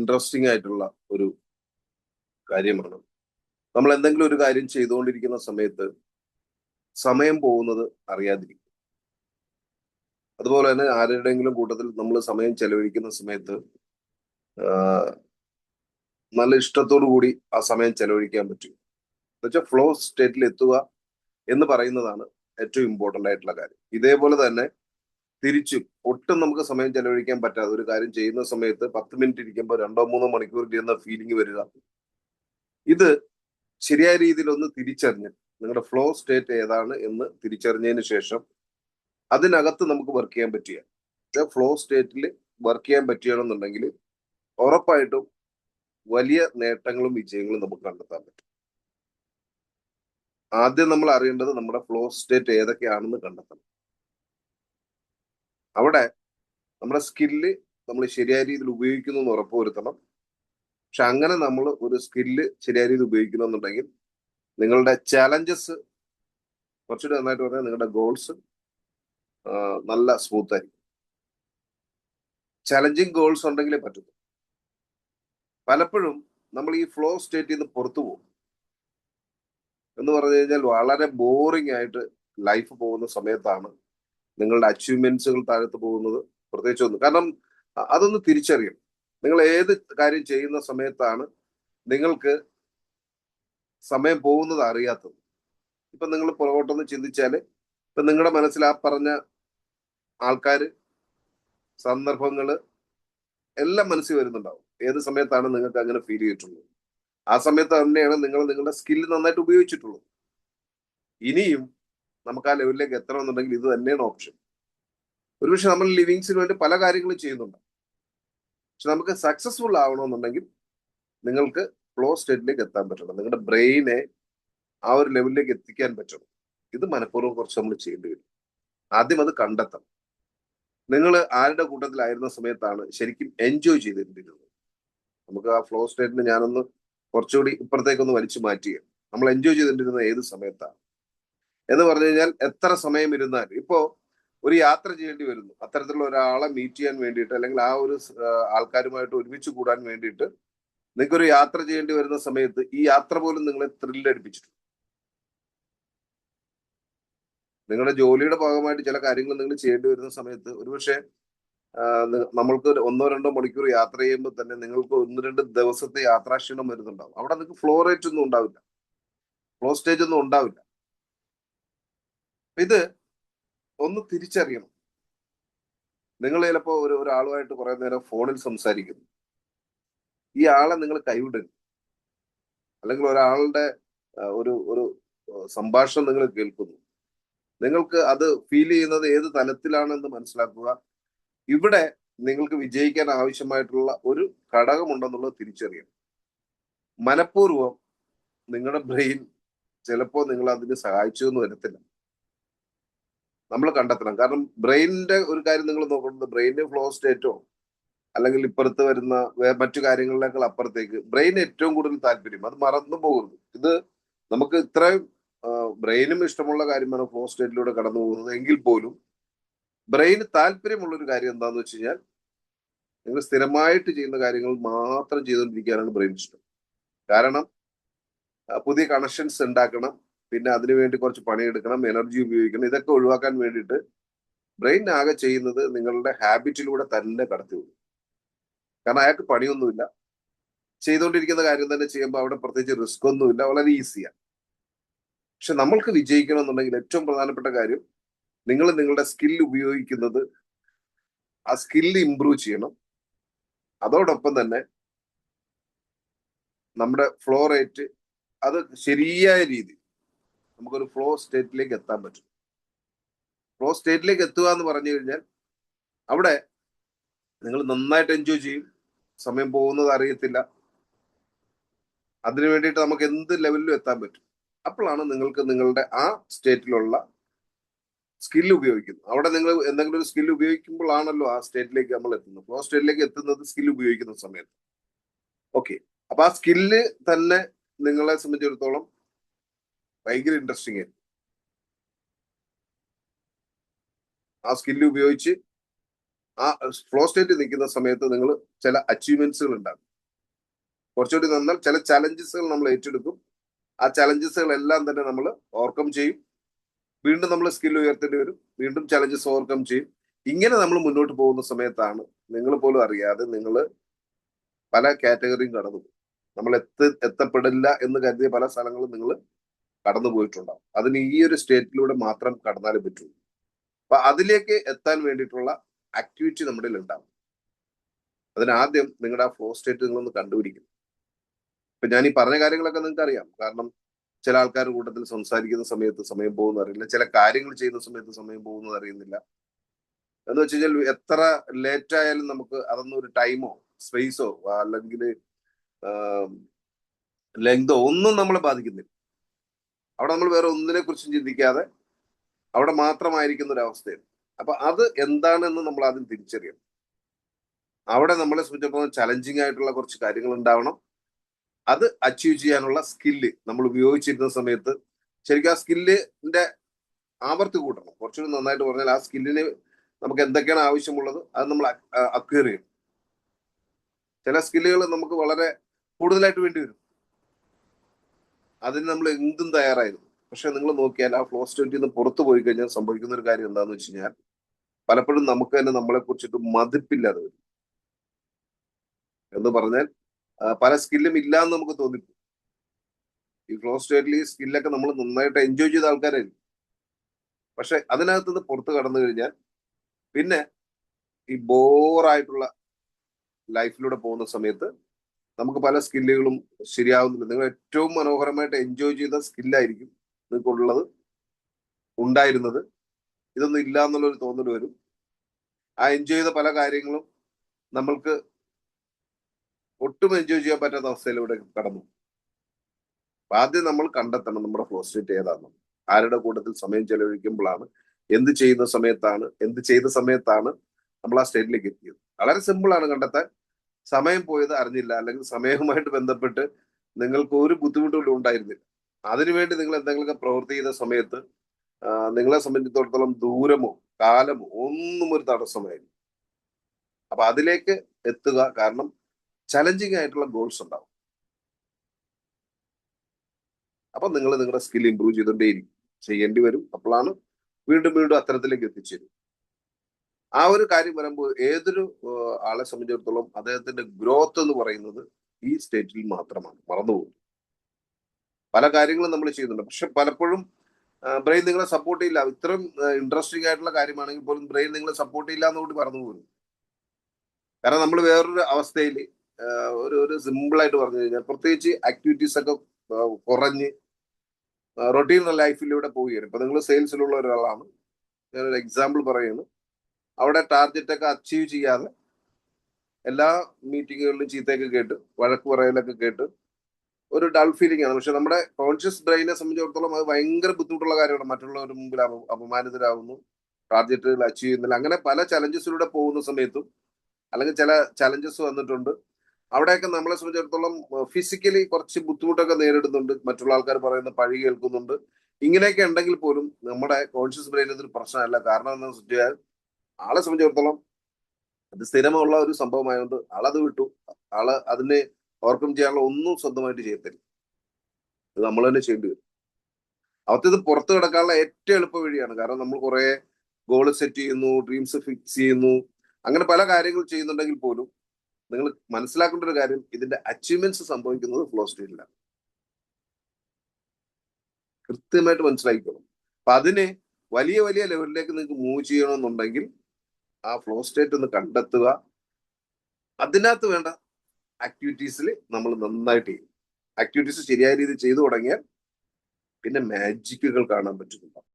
Interesting ആയിട്ടുള്ള ഒരു കാര്യമാണ്. നമ്മൾ എന്തെങ്കിലും ഒരു കാര്യം ചെയ്തുകൊണ്ടിരിക്കുന്ന സമയത്ത് സമയം പോകുന്നത് അറിയാതിരിക്കും. അതുപോലെ തന്നെ ആരുടെയെങ്കിലും കൂട്ടത്തിൽ നമ്മൾ സമയം ചെലവഴിക്കുന്ന സമയത്ത് നല്ല ഇഷ്ടത്തോടു കൂടി ആ സമയം ചെലവഴിക്കാൻ പറ്റും. എന്നുവെച്ചാൽ ഫ്ലോ സ്റ്റേറ്റിൽ എത്തുക എന്ന് പറയുന്നതാണ് ഏറ്റവും ഇമ്പോർട്ടന്റ് ആയിട്ടുള്ള കാര്യം. ഇതേപോലെ തന്നെ തിരിച്ചും ഒട്ടും നമുക്ക് സമയം ചെലവഴിക്കാൻ പറ്റാതെ ഒരു കാര്യം ചെയ്യുന്ന സമയത്ത് പത്ത് മിനിറ്റ് ഇരിക്കുമ്പോൾ രണ്ടോ മൂന്നോ മണിക്കൂർ ഇരുന്ന ഫീലിംഗ് വരിക. ഇത് ശരിയായ രീതിയിൽ ഒന്ന് തിരിച്ചറിഞ്ഞ് നിങ്ങളുടെ ഫ്ലോ സ്റ്റേറ്റ് ഏതാണ് എന്ന് തിരിച്ചറിഞ്ഞതിന് ശേഷം അതിനകത്ത് നമുക്ക് വർക്ക് ചെയ്യാൻ പറ്റിയ ഫ്ലോ സ്റ്റേറ്റിൽ വർക്ക് ചെയ്യാൻ പറ്റുകയാണെന്നുണ്ടെങ്കിൽ ഉറപ്പായിട്ടും വലിയ നേട്ടങ്ങളും വിജയങ്ങളും നമുക്ക് കണ്ടെത്താൻ പറ്റും. ആദ്യം നമ്മൾ അറിയേണ്ടത് നമ്മുടെ ഫ്ലോ സ്റ്റേറ്റ് ഏതൊക്കെയാണെന്ന് കണ്ടെത്തണം. അവിടെ നമ്മുടെ സ്കില്ല് നമ്മൾ ശരിയായ രീതിയിൽ ഉപയോഗിക്കുന്നു എന്ന് ഉറപ്പുവരുത്തണം പക്ഷെ അങ്ങനെ നമ്മൾ ഒരു സ്കില്ല് ശരിയായ രീതിയിൽ ഉപയോഗിക്കണമെന്നുണ്ടെങ്കിൽ നിങ്ങളുടെ ചാലഞ്ചസ് കുറച്ചുകൂടി നന്നായിട്ട് പറഞ്ഞാൽ നിങ്ങളുടെ ഗോൾസ് നല്ല സ്മൂത്ത് ആയിരിക്കും. ചലഞ്ചിങ് ഗോൾസ് ഉണ്ടെങ്കിലേ പറ്റുള്ളൂ പലപ്പോഴും നമ്മൾ ഈ ഫ്ലോ സ്റ്റേറ്റിൽ നിന്ന് പുറത്തു പോകും. എന്ന് പറഞ്ഞു കഴിഞ്ഞാൽ വളരെ ബോറിംഗ് ആയിട്ട് ലൈഫ് പോകുന്ന സമയത്താണ് നിങ്ങളുടെ അച്ചീവ്മെന്റ്സുകൾ താഴത്ത് പോകുന്നത് പ്രത്യേകിച്ച് ഒന്നും. കാരണം അതൊന്ന് തിരിച്ചറിയും നിങ്ങൾ ഏത് കാര്യം ചെയ്യുന്ന സമയത്താണ് നിങ്ങൾക്ക് സമയം പോകുന്നത് അറിയാത്തത്. ഇപ്പൊ നിങ്ങൾ പുറകോട്ടൊന്ന് ചിന്തിച്ചാൽ ഇപ്പൊ നിങ്ങളുടെ മനസ്സിൽ ആ പറഞ്ഞ ആൾക്കാർ സന്ദർഭങ്ങൾ എല്ലാം മനസ്സിൽ വരുന്നുണ്ടാവും. ഏത് സമയത്താണ് നിങ്ങൾക്ക് അങ്ങനെ ഫീൽ ചെയ്തിട്ടുള്ളത്? ആ സമയത്ത് തന്നെയാണ് നിങ്ങൾ നിങ്ങളുടെ സ്കില്ല് നന്നായിട്ട് ഉപയോഗിച്ചിട്ടുള്ളത്. ഇനിയും നമുക്ക് ആ ലെവലിലേക്ക് എത്തണമെന്നുണ്ടെങ്കിൽ ഇത് തന്നെയാണ് ഓപ്ഷൻ. ഒരുപക്ഷെ നമ്മൾ ലിവിങ്സിന് വേണ്ടി പല കാര്യങ്ങളും ചെയ്യുന്നുണ്ട്. പക്ഷെ നമുക്ക് സക്സസ്ഫുൾ ആവണമെന്നുണ്ടെങ്കിൽ നിങ്ങൾക്ക് ഫ്ലോ സ്റ്റേറ്റിലേക്ക് എത്താൻ പറ്റണം. നിങ്ങളുടെ ബ്രെയിനെ ആ ഒരു ലെവലിലേക്ക് എത്തിക്കാൻ പറ്റണം. ഇത് മനഃപൂർവം കുറച്ച് നമ്മൾ ചെയ്യേണ്ടി വരും. ആദ്യം അത് കണ്ടെത്തണം. നിങ്ങൾ ആരുടെ കൂട്ടത്തിലായിരുന്ന സമയത്താണ് ശരിക്കും എൻജോയ് ചെയ്തിരുന്നത്? നമുക്ക് ആ ഫ്ലോ സ്റ്റേറ്റിന് ഞാനൊന്ന് കുറച്ചുകൂടി ഇപ്പുറത്തേക്കൊന്ന് വലിച്ചു മാറ്റിയ. നമ്മൾ എൻജോയ് ചെയ്തിട്ടിരുന്നത് ഏത് സമയത്താണ്? എന്ന് പറഞ്ഞു കഴിഞ്ഞാൽ എത്ര സമയം ഇരുന്നാലും. ഇപ്പോ ഒരു യാത്ര ചെയ്യേണ്ടി വരുന്നു. അത്തരത്തിലുള്ള ഒരാളെ മീറ്റ് ചെയ്യാൻ വേണ്ടിയിട്ട് അല്ലെങ്കിൽ ആ ഒരു ആൾക്കാരുമായിട്ട് ഒരുമിച്ച് കൂടാൻ വേണ്ടിയിട്ട് നിങ്ങൾക്ക് ഒരു യാത്ര ചെയ്യേണ്ടി വരുന്ന സമയത്ത് ഈ യാത്ര പോലും നിങ്ങളെ ത്രില്ലടിപ്പിച്ചിട്ടുണ്ട് നിങ്ങളുടെ ജോലിയുടെ ഭാഗമായിട്ട് ചില കാര്യങ്ങൾ നിങ്ങൾ ചെയ്യേണ്ടി വരുന്ന സമയത്ത് ഒരുപക്ഷെ നമ്മൾക്ക് ഒന്നോ രണ്ടോ മണിക്കൂർ യാത്ര ചെയ്യുമ്പോൾ തന്നെ നിങ്ങൾക്ക് ഒന്ന് രണ്ട് ദിവസത്തെ യാത്രാക്ഷീണം വരുന്നുണ്ടാവും. അവിടെ നിങ്ങൾക്ക് ഫ്ലോ റേറ്റ് ഒന്നും ഉണ്ടാവില്ല. ഫ്ലോ സ്റ്റേജ് ഒന്നും ഉണ്ടാവില്ല. ഇത് ഒന്ന് തിരിച്ചറിയണം. നിങ്ങൾ ചിലപ്പോൾ ഒരു ഒരാളുമായിട്ട് കുറെ നേരം ഫോണിൽ സംസാരിക്കുന്നു. ഈ ആളെ നിങ്ങൾ കൈവിടരുത്. അല്ലെങ്കിൽ ഒരാളുടെ ഒരു ഒരു സംഭാഷണം നിങ്ങൾ കേൾക്കുന്നു. നിങ്ങൾക്ക് അത് ഫീൽ ചെയ്യുന്നത് ഏത് തലത്തിലാണെന്ന് മനസ്സിലാക്കുക. ഇവിടെ നിങ്ങൾക്ക് വിജയിക്കാൻ ആവശ്യമായിട്ടുള്ള ഒരു ഘടകമുണ്ടെന്നുള്ളത് തിരിച്ചറിയണം. മനഃപൂർവം നിങ്ങളുടെ ബ്രെയിൻ ചിലപ്പോൾ നിങ്ങൾ അതിന് സഹായിച്ചു എന്ന് വരത്തില്ല. നമ്മൾ കണ്ടെത്തണം. കാരണം ബ്രെയിനിന്റെ ഒരു കാര്യം നിങ്ങൾ നോക്കുന്നത് ബ്രെയിനിന്റെ ഫ്ലോ സ്റ്റേറ്റോ അല്ലെങ്കിൽ ഇപ്പുറത്ത് വരുന്ന മറ്റു കാര്യങ്ങളിലേക്കാൾ അപ്പുറത്തേക്ക് ബ്രെയിൻ ഏറ്റവും കൂടുതൽ താല്പര്യം. അത് മറന്നു പോകുന്നു ഇത് നമുക്ക് ഇത്രയും ബ്രെയിനും ഇഷ്ടമുള്ള കാര്യമാണ് ഫ്ലോ സ്റ്റേറ്റിലൂടെ കടന്നു പോകുന്നത് എങ്കിൽ പോലും ബ്രെയിന് താല്പര്യമുള്ള ഒരു കാര്യം എന്താന്ന് വെച്ച് കഴിഞ്ഞാൽ നിങ്ങൾ സ്ഥിരമായിട്ട് ചെയ്യുന്ന കാര്യങ്ങൾ മാത്രം ചെയ്തുകൊണ്ടിരിക്കാനാണ് ബ്രെയിൻ ഇഷ്ടം കാരണം പുതിയ കണക്ഷൻസ് ഉണ്ടാക്കണം. പിന്നെ അതിനുവേണ്ടി കുറച്ച് പണിയെടുക്കണം എനർജി ഉപയോഗിക്കണം ഇതൊക്കെ ഒഴിവാക്കാൻ വേണ്ടിയിട്ട് ബ്രെയിൻ ആകെ ചെയ്യുന്നത് നിങ്ങളുടെ ഹാബിറ്റിലൂടെ തന്നെ കടത്തി വിടും. കാരണം അയാൾക്ക് പണിയൊന്നുമില്ല. ചെയ്തുകൊണ്ടിരിക്കുന്ന കാര്യം തന്നെ ചെയ്യുമ്പോൾ അവിടെ പ്രത്യേകിച്ച് റിസ്ക് ഒന്നുമില്ല വളരെ ഈസിയാണ് പക്ഷെ നമ്മൾക്ക് വിജയിക്കണം എന്നുണ്ടെങ്കിൽ ഏറ്റവും പ്രധാനപ്പെട്ട കാര്യം നിങ്ങൾ നിങ്ങളുടെ സ്കിൽ ഉപയോഗിക്കുന്നത് ആ സ്കില്ല് ഇമ്പ്രൂവ് ചെയ്യണം. അതോടൊപ്പം തന്നെ നമ്മുടെ ഫ്ലോ റേറ്റ് അത് ശരിയായ രീതി നമുക്കൊരു ഫ്ലോ സ്റ്റേറ്റിലേക്ക് എത്താൻ പറ്റും. ഫ്ലോ സ്റ്റേറ്റിലേക്ക് എത്തുക എന്ന് പറഞ്ഞു കഴിഞ്ഞാൽ അവിടെ നിങ്ങൾ നന്നായിട്ട് എൻജോയ് ചെയ്യും. സമയം പോകുന്നത് അറിയത്തില്ല. അതിനു വേണ്ടിയിട്ട് നമുക്ക് എന്ത് ലെവലിലും എത്താൻ പറ്റും. അപ്പോഴാണ് നിങ്ങൾക്ക് നിങ്ങളുടെ ആ സ്റ്റേറ്റിലുള്ള സ്കില്ല് ഉപയോഗിക്കുന്നത്. അവിടെ നിങ്ങൾ എന്തെങ്കിലും ഒരു സ്കില്ല് ഉപയോഗിക്കുമ്പോഴാണല്ലോ ആ സ്റ്റേറ്റിലേക്ക് നമ്മൾ എത്തുന്നത്. ഫ്ലോ സ്റ്റേറ്റിലേക്ക് എത്തുന്നത് സ്കില്ല് ഉപയോഗിക്കുന്ന സമയത്ത്. ഓക്കെ അപ്പൊ ആ സ്കില്ല് തന്നെ നിങ്ങളെ സംബന്ധിച്ചിടത്തോളം ഭയങ്കര ഇൻട്രസ്റ്റിംഗ് ആയിരുന്നു. ആ സ്കില്ല് ഉപയോഗിച്ച് ആ ഫ്ലോ സ്റ്റേറ്റ് നിൽക്കുന്ന സമയത്ത് നിങ്ങൾ ചില അച്ചീവ്മെന്റ്സുകൾ ഉണ്ടാകും കുറച്ചുകൂടി നന്നാൽ ചില ചലഞ്ചസുകൾ നമ്മൾ ഏറ്റെടുക്കും. ആ ചലഞ്ചസുകൾ എല്ലാം തന്നെ നമ്മൾ ഓവർകം ചെയ്യും. വീണ്ടും നമ്മൾ സ്കിൽ ഉയർത്തേണ്ടി വരും. വീണ്ടും ചലഞ്ചസ് ഓവർകം ചെയ്യും. ഇങ്ങനെ നമ്മൾ മുന്നോട്ട് പോകുന്ന സമയത്താണ് നിങ്ങൾ പോലും അറിയാതെ നിങ്ങൾ പല കാറ്റഗറിയും കടന്നു നമ്മൾ എത്ത എത്തപ്പെടില്ല എന്ന് കരുതിയ പല സ്ഥലങ്ങളും നിങ്ങൾ കടന്നു പോയിട്ടുണ്ടാവും അതിന് ഈ ഒരു സ്റ്റേറ്റിലൂടെ മാത്രം കടന്നാലേ പറ്റുള്ളൂ അപ്പൊ അതിലേക്ക് എത്താൻ വേണ്ടിയിട്ടുള്ള ആക്ടിവിറ്റി നമ്മുടെ ഉണ്ടാവും അതിനാദ്യം നിങ്ങളുടെ ആ ഫ്ലോ സ്റ്റേറ്റ് നിങ്ങളൊന്ന് കണ്ടുപിടിക്കും ഇപ്പൊ ഞാൻ ഈ പറഞ്ഞ കാര്യങ്ങളൊക്കെ നിങ്ങൾക്ക് അറിയാം. കാരണം ചില ആൾക്കാർ കൂട്ടത്തിൽ സംസാരിക്കുന്ന സമയത്ത് സമയം പോകുന്നത് അറിയില്ല. ചില കാര്യങ്ങൾ ചെയ്യുന്ന സമയത്ത് സമയം പോകുന്നത് അറിയുന്നില്ല. എന്ന് വെച്ച് കഴിഞ്ഞാൽ എത്ര ലേറ്റ് ആയാലും നമുക്ക് അതൊന്നും ഒരു ടൈമോ സ്പേസോ അല്ലെങ്കിൽ ലെങ്തോ ഒന്നും നമ്മളെ ബാധിക്കുന്നില്ല. അവിടെ നമ്മൾ വേറെ ഒന്നിനെ കുറിച്ചും ചിന്തിക്കാതെ അവിടെ മാത്രമായിരിക്കുന്ന ഒരു അവസ്ഥയാണ് അപ്പൊ അത് എന്താണെന്ന് നമ്മൾ ആദ്യം തിരിച്ചറിയണം. അവിടെ നമ്മളെ സംബന്ധിച്ചിടത്തോളം ചലഞ്ചിങ് ആയിട്ടുള്ള കുറച്ച് കാര്യങ്ങൾ ഉണ്ടാവണം അത് അച്ചീവ് ചെയ്യാനുള്ള സ്കില്ല് നമ്മൾ ഉപയോഗിച്ചിരുന്ന സമയത്ത് ശരിക്കും ആ സ്കില്ലിന്റെ ആവർത്തി കൂട്ടണം. കുറച്ചുകൂടി നന്നായിട്ട് പറഞ്ഞാൽ ആ സ്കില്ലിന് നമുക്ക് എന്തൊക്കെയാണ് ആവശ്യമുള്ളത് അത് നമ്മൾ അക്വയർ ചെയ്യണം. ചില സ്കില്ലുകൾ നമുക്ക് വളരെ കൂടുതലായിട്ട് വേണ്ടി വരും. അതിന് നമ്മൾ എന്തും തയ്യാറായിരുന്നു. പക്ഷെ നിങ്ങൾ നോക്കിയാൽ ആ ഫ്ലോ സ്റ്റേറ്റിൽ നിന്ന് പുറത്തു പോയി കഴിഞ്ഞാൽ സംഭവിക്കുന്ന ഒരു കാര്യം എന്താണെന്ന് വെച്ച് കഴിഞ്ഞാൽ പലപ്പോഴും നമുക്ക് തന്നെ നമ്മളെ കുറിച്ചിട്ട് മതിപ്പില്ലാതെ വരും എന്ന് പറഞ്ഞാൽ പല സ്കില്ലും ഇല്ല എന്ന് നമുക്ക് തോന്നിപ്പോ ഈ ഫ്ലോ സ്റ്റേറ്റിൽ ഈ സ്കില്ലൊക്കെ നമ്മൾ നന്നായിട്ട് എൻജോയ് ചെയ്ത ആൾക്കാരായിരുന്നു പക്ഷെ അതിനകത്ത് നിന്ന് പുറത്ത് കടന്നു കഴിഞ്ഞാൽ പിന്നെ ഈ ബോറായിട്ടുള്ള ലൈഫിലൂടെ പോകുന്ന സമയത്ത് നമുക്ക് പല സ്കില്ലുകളും ശരിയാവുന്നില്ല നിങ്ങൾ ഏറ്റവും മനോഹരമായിട്ട് എൻജോയ് ചെയ്ത സ്കില്ലായിരിക്കും നിങ്ങൾക്കുള്ളത് ഉണ്ടായിരുന്നത്. ഇതൊന്നും ഇല്ല എന്നുള്ളൊരു തോന്നൽ വരും. ആ എൻജോയ് ചെയ്ത പല കാര്യങ്ങളും നമ്മൾക്ക് ഒട്ടും എൻജോയ് ചെയ്യാൻ പറ്റാത്ത അവസ്ഥയിലൂടെ കടന്നു. ആദ്യം നമ്മൾ കണ്ടെത്തണം നമ്മുടെ ഫ്ലോ സ്റ്റേറ്റ് ഏതാണ് ആരുടെ കൂട്ടത്തിൽ സമയം ചെലവഴിക്കുമ്പോഴാണ് എന്ത് ചെയ്യുന്ന സമയത്താണ് എന്ത് ചെയ്ത സമയത്താണ് നമ്മൾ ആ സ്റ്റേറ്റിലേക്ക് എത്തിയത്. വളരെ സിമ്പിളാണ് കണ്ടെത്താൻ. സമയം പോയത് അറിഞ്ഞില്ല. അല്ലെങ്കിൽ സമയവുമായിട്ട് ബന്ധപ്പെട്ട് നിങ്ങൾക്ക് ഒരു ബുദ്ധിമുട്ടുകളും ഉണ്ടായിരുന്നില്ല. അതിനുവേണ്ടി നിങ്ങൾ എന്തെങ്കിലുമൊക്കെ പ്രവൃത്തി ചെയ്ത സമയത്ത് നിങ്ങളെ സംബന്ധിച്ചിടത്തോളം ദൂരമോ കാലമോ ഒന്നും ഒരു തടസ്സമായിരുന്നു അപ്പൊ അതിലേക്ക് എത്തുക കാരണം ചലഞ്ചിങ് ആയിട്ടുള്ള ഗോൾസ് ഉണ്ടാവും. അപ്പൊ നിങ്ങൾ നിങ്ങളുടെ സ്കിൽ ഇമ്പ്രൂവ് ചെയ്തുകൊണ്ടേയിരിക്കും. ചെയ്യേണ്ടി വരും. അപ്പോഴാണ് വീണ്ടും വീണ്ടും അത്തരത്തിലേക്ക് എത്തിച്ചേരും ആ ഒരു കാര്യം വരുമ്പോൾ ഏതൊരു ആളെ സംബന്ധിച്ചിടത്തോളം അദ്ദേഹത്തിന്റെ ഗ്രോത്ത് എന്ന് പറയുന്നത് ഈ സ്റ്റേറ്റിൽ മാത്രമാണ്. മറന്നുപോകും പല കാര്യങ്ങളും നമ്മൾ ചെയ്യുന്നുണ്ട്. പക്ഷെ പലപ്പോഴും ബ്രെയിൻ നിങ്ങളെ സപ്പോർട്ട് ചെയ്യില്ല. ഇത്രയും ഇൻട്രസ്റ്റിംഗ് ആയിട്ടുള്ള കാര്യമാണെങ്കിൽ പോലും ബ്രെയിൻ നിങ്ങളെ സപ്പോർട്ട് ചെയ്യില്ല എന്നുകൊണ്ട് പറഞ്ഞു പോകുന്നു. കാരണം നമ്മൾ വേറൊരു അവസ്ഥയിൽ ഒരു ഒരു സിമ്പിൾ ആയിട്ട് പറഞ്ഞു കഴിഞ്ഞാൽ പ്രത്യേകിച്ച് ആക്ടിവിറ്റീസ് ഒക്കെ കുറഞ്ഞ് റൊട്ടീൻ ലൈഫിലൂടെ പോവുകയാണ്. ഇപ്പൊ നിങ്ങൾ സെയിൽസിലുള്ള ഒരാളാണ്. ഞാനൊരു എക്സാമ്പിൾ പറയുന്നു അവിടെ ടാർഗറ്റ് ഒക്കെ അച്ചീവ് ചെയ്യാതെ എല്ലാ മീറ്റിങ്ങുകളിലും ചീത്തയൊക്കെ കേട്ട് വഴക്ക് പറയലൊക്കെ കേട്ട് ഒരു ഡൾ ഫീലിംഗ് ആണ്. പക്ഷെ നമ്മുടെ കോൺഷ്യസ് ബ്രെയിനെ സംബന്ധിച്ചിടത്തോളം അത് ഭയങ്കര ബുദ്ധിമുട്ടുള്ള കാര്യമാണ്. മറ്റുള്ളവരുടെ മുമ്പിൽ അപമാനിതരാകുന്നു ടാർഗറ്റുകൾ അച്ചീവ് ചെയ്യുന്നില്ല. അങ്ങനെ പല ചലഞ്ചസിലൂടെ പോകുന്ന സമയത്തും അല്ലെങ്കിൽ ചില ചലഞ്ചസ് വന്നിട്ടുണ്ട്. അവിടെയൊക്കെ നമ്മളെ സംബന്ധിച്ചിടത്തോളം ഫിസിക്കലി കുറച്ച് ബുദ്ധിമുട്ടൊക്കെ നേരിടുന്നുണ്ട്. മറ്റുള്ള ആൾക്കാർ പറയുന്ന പഴി കേൾക്കുന്നുണ്ട്. ഇങ്ങനെയൊക്കെ ഉണ്ടെങ്കിൽ പോലും നമ്മുടെ കോൺഷ്യസ് ബ്രെയിൻ ഇതൊരു പ്രശ്നമല്ല. കാരണം എന്താണെന്ന് വെച്ചാൽ ആളെ സംബന്ധിച്ചിടത്തോളം അത് സ്ഥിരമുള്ള ഒരു സംഭവമായതുകൊണ്ട് ആളത് വിട്ടു. ആൾ അതിനെ ഓവർകം ചെയ്യാനുള്ള ഒന്നും സ്വന്തമായിട്ട് ചെയ്യത്തില്ല. ഇത് നമ്മൾ തന്നെ ചെയ്യേണ്ടി വരും. അവർത്തത് പുറത്ത് കിടക്കാനുള്ള ഏറ്റവും എളുപ്പ വഴിയാണ്. കാരണം നമ്മൾ കുറെ ഗോൾ സെറ്റ് ചെയ്യുന്നു ഡ്രീംസ് ഫിക്സ് ചെയ്യുന്നു അങ്ങനെ പല കാര്യങ്ങൾ ചെയ്യുന്നുണ്ടെങ്കിൽ പോലും നിങ്ങൾ മനസ്സിലാക്കേണ്ട ഒരു കാര്യം ഇതിന്റെ അച്ചീവ്മെന്റ്സ് സംഭവിക്കുന്നത് ഫ്ലോ കൃത്യമായിട്ട് മനസ്സിലാക്കിക്കോളും. അപ്പൊ അതിനെ വലിയ വലിയ ലെവലിലേക്ക് നിങ്ങൾക്ക് മൂവ് ചെയ്യണമെന്നുണ്ടെങ്കിൽ ആ ഫ്ലോ സ്റ്റേറ്റ് ഒന്ന് കണ്ടെത്തുക. അതിനകത്ത് വേണ്ട ആക്ടിവിറ്റീസിൽ നമ്മൾ നന്നായിട്ട് ചെയ്യും. ആക്ടിവിറ്റീസ് ശരിയായ രീതിയിൽ ചെയ്തു തുടങ്ങിയാൽ പിന്നെ മാജിക്കുകൾ കാണാൻ പറ്റുന്നുണ്ടാവും.